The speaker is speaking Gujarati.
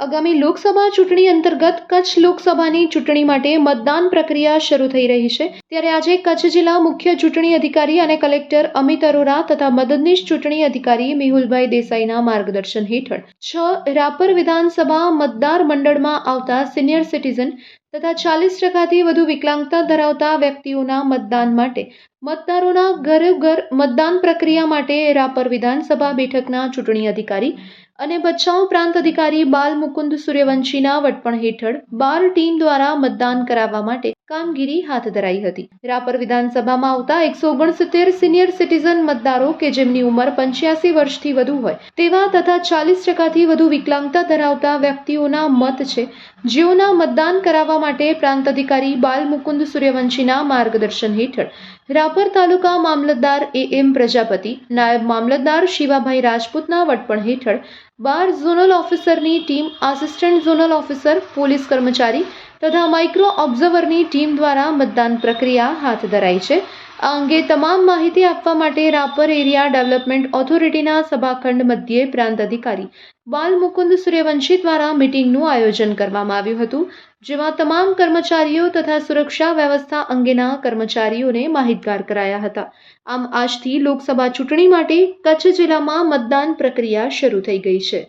આગામી લોકસભા ચૂંટણી અંતર્ગત કચ્છ લોકસભાની ચૂંટણી માટે મતદાન પ્રક્રિયા શરૂ થઈ રહી છે. ત્યારે આજે કચ્છ જિલ્લા મુખ્ય ચૂંટણી અધિકારી અને કલેક્ટર અમિત અરોરા તથા મદદનીશ ચૂંટણી અધિકારી મેહુલભાઈ દેસાઈના માર્ગદર્શન હેઠળ છ રાપર વિધાનસભા મતદાર મંડળમાં આવતા સિનિયર સિટીઝન તથા ચાલીસ ટકાથી વધુ વિકલાંગતા ધરાવતા વ્યક્તિઓના મતદાન માટે. મતદારોના ઘરે ઘર મતદાન પ્રક્રિયા માટે રાપર વિધાનસભા બેઠકના ચૂંટણી અધિકારી અને ભચાઉ પ્રાંત અધિકારી બાલ મુકુંદ સૂર્યવંશીના વડપણ હેઠળ બાર ટીમ દ્વારા મતદાન કરાવવા માટે કામગીરી હાથ ધરાઈ હતી. રાપર વિધાનસભામાં આવતા એકસો ઓગણસિત્તેર સિનિયર સિટીઝન મતદારો કે જેમની ઉંમર પંચ્યાસી વર્ષથી વધુ હોય, તેવા તથા ચાલીસ ટકાથી વધુ વિકલાંગતા ધરાવતા વ્યક્તિઓના મત છે, જેઓના મતદાન કરાવવા માટે પ્રાંત અધિકારી બાલ મુકુંદ સૂર્યવંશીના માર્ગદર્શન હેઠળ, રાપર તાલુકા મામલતદાર એ એમ પ્રજાપતિ, નાયબ મામલતદાર શિવાભાઈ રાજપૂતના વડપણ હેઠળ બાર zonal ઓફિસરની team, assistant zonal officer, police કર્મચારી તથા માઇક્રો ઓબ્ઝર્વરની ટીમ દ્વારા મતદાન પ્રક્રિયા હાથ ધરાઈ છે. આ અંગે તમામ માહિતી આપવા માટે રાપર એરિયા ડેવલપમેન્ટ ઓથોરિટીના સભાખંડ મધ્યે પ્રાંત અધિકારી બાલમુકુંદ સૂર્યવંશી દ્વારા મિટિંગનું આયોજન કરવામાં આવ્યું હતું, જેમાં તમામ કર્મચારીઓ તથા સુરક્ષા વ્યવસ્થા અંગેના કર્મચારીઓને માહિતગાર કરાયા હતા. આમ આજથી લોકસભા ચૂંટણી માટે કચ્છ જિલ્લામાં મતદાન પ્રક્રિયા શરૂ થઈ ગઈ છે.